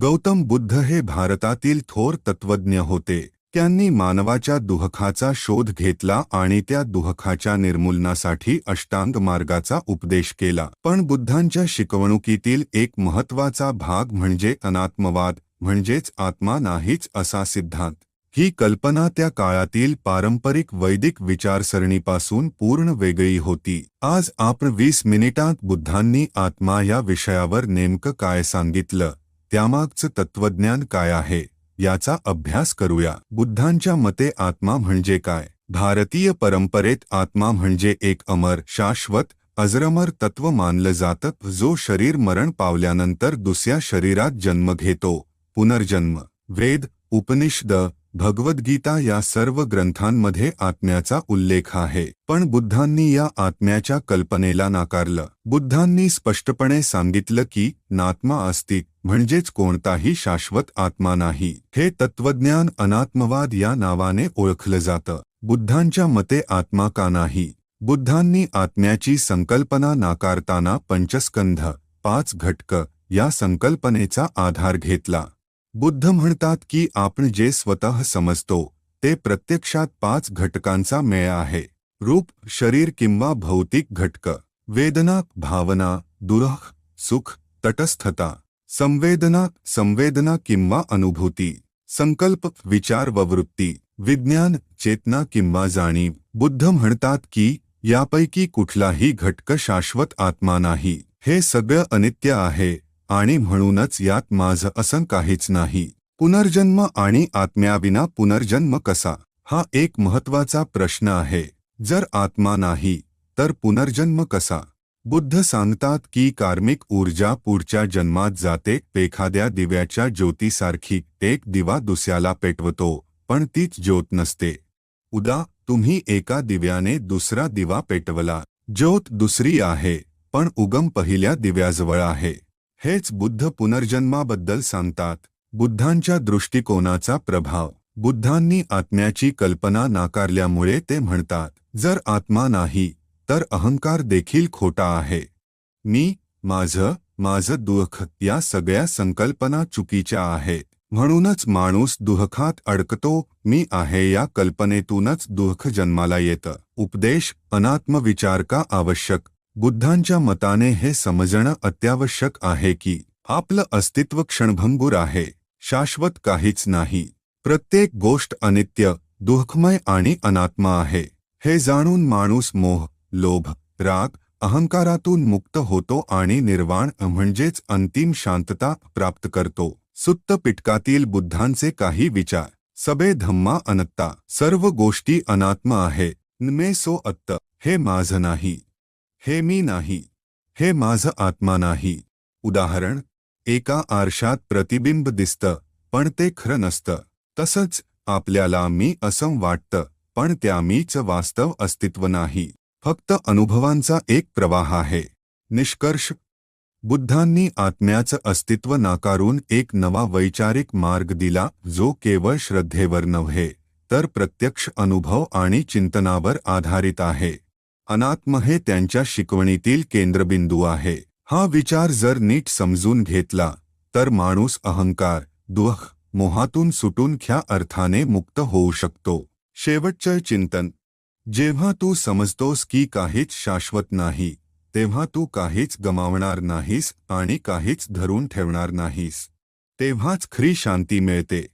गौतम बुद्ध हे भारतातील थोर तत्वज्ञ होते. त्यांनी मानवाच्या दुहखाचा शोध घेतला आणि त्या दुहखाच्या निर्मूलनासाठी अष्टांग मार्गाचा उपदेश केला. पण बुद्धांच्या शिकवणुकीतील एक महत्त्वाचा भाग म्हणजे अनात्मवाद म्हणजेच आत्मा नाहीच असा सिद्धांत. ही कल्पना त्या काळातील पारंपरिक वैदिक विचारसरणीपासून पूर्ण वेगळी होती. आज आपण वीस मिनिटांत बुद्धांनी आत्मा या विषयावर नेमकं काय सांगितलं? त्यामागचं तत्वज्ञान काय आहे याचा अभ्यास करूया. बुद्धांच्या मते आत्मा म्हणजे काय? भारतीय परंपरेत आत्मा म्हणजे एक अमर शाश्वत अजरमर तत्व मानलं जातं जो शरीर मरण पावल्यानंतर दुसऱ्या शरीरात जन्म घेतो. पुनर्जन्म. वेद उपनिषद भगवद्गीता या सर्व ग्रंथांमध्ये आत्म्याचा उल्लेख आहे. पण बुद्धांनी या आत्म्याच्या कल्पनेला नाकारलं. बुद्धांनी स्पष्टपणे सांगितलं की नात्मा अस्ति म्हणजेच कोणताही शाश्वत आत्मा नाही. हे तत्वज्ञान अनात्मवाद या नावाने ओळखलं जातं. बुद्धांच्या मते आत्मा का नाही? बुद्धांनी आत्म्याची संकल्पना नाकारताना पंचस्कंध पाच घटक या संकल्पनेचा आधार घेतला. बुद्ध म्हणतात की आपण जे स्वतः समजतो, ते प्रत्यक्षात पाच घटकांचा मेळ आहे. रूप, शरीर किंवा भौतिक घटक. वेदना, भावना दुरह सुख, तटस्थता. संवेदना संवेदना किंवा अनुभूती. संकल्प, विचार व वृत्ती. विज्ञान, चेतना किंवा जाणीव. बुद्ध म्हणतात की, यापैकी कुठलाही घटक शाश्वत आत्मा नाही. हे सगळं अनित्य आहे. आणि म्हणूनच यात माझं असं काहीच नाही. पुनर्जन्म आणि आत्म्याविना पुनर्जन्म कसा? हा एक महत्त्वाचा प्रश्न आहे. जर आत्मा नाही तर पुनर्जन्म कसा? बुद्ध सांगतात की कार्मिक ऊर्जा पुढच्या जन्मात जाते एखाद्या दिव्याच्या ज्योतीसारखी एक दिवा दुसऱ्याला पेटवतो पण तीच ज्योत नसते. उदा तुम्ही एका दिव्याने दुसरा दिवा पेटवला. ज्योत दुसरी आहे पण उगम पहिल्या दिव्याजवळ आहे. हेच बुद्ध पुनर्जन्माबद्दल सांगतात. बुद्धांच्या दृष्टिकोनाचा प्रभाव. बुद्धांनी आत्म्याची कल्पना नाकारल्यामुळे ते म्हणतात जर आत्मा नाही तर अहंकार देखील खोटा आहे. मी माझं माझं दुःख या सगळ्या संकल्पना चुकीच्या आहेत. म्हणूनच माणूस दुःखात अडकतो मी आहे या कल्पनेतूनच दुःख जन्माला येतं. उपदेश अनात्मविचार का आवश्यक? बुद्धांच्या मताने हे समजणं अत्यावश्यक आहे की आपलं अस्तित्व क्षणभंगूर आहे शाश्वत काहीच नाही. प्रत्येक गोष्ट अनित्य दुःखमय आणि अनात्मा आहे. हे जाणून माणूस मोह लोभ राग अहंकारातून मुक्त होतो आणि निर्वाण म्हणजेच अंतिम शांतता प्राप्त करतो. सुत्त पिटकातील बुद्धांचे काही विचार. सबे धम्मा अनत्ता. सर्व गोष्टी अनात्मा आहे. मे सो अत्त. हे माझं नाही. हे मी नाही हे माझं आत्मा नाही. उदाहरण एका आरशात प्रतिबिंब दिसतं पण ते खरं नसतं. तसंच आपल्याला मी असं वाटतं पण त्या मीच वास्तव अस्तित्व नाही. फक्त अनुभवांचा एक प्रवाह आहे. निष्कर्ष बुद्धांनी आत्म्याचं अस्तित्व नाकारून एक नवा वैचारिक मार्ग दिला जो केवळ श्रद्धेवर नव्हे तर प्रत्यक्ष अनुभव आणि चिंतनावर आधारित आहे. अनात्म हे त्यांच्या शिकवणीतील केंद्रबिंदू आहे. हा विचार जर नीट समजून घेतला तर माणूस अहंकार दुःख मोहातून सुटून ख्या अर्थाने मुक्त होऊ शकतो. शेवटचं चिंतन. जेव्हा तू समजतोस की काहीच शाश्वत नाही तेव्हा तू काहीच गमावणार नाहीस आणि काहीच धरून ठेवणार नाहीस. तेव्हाच खरी शांती मिळते.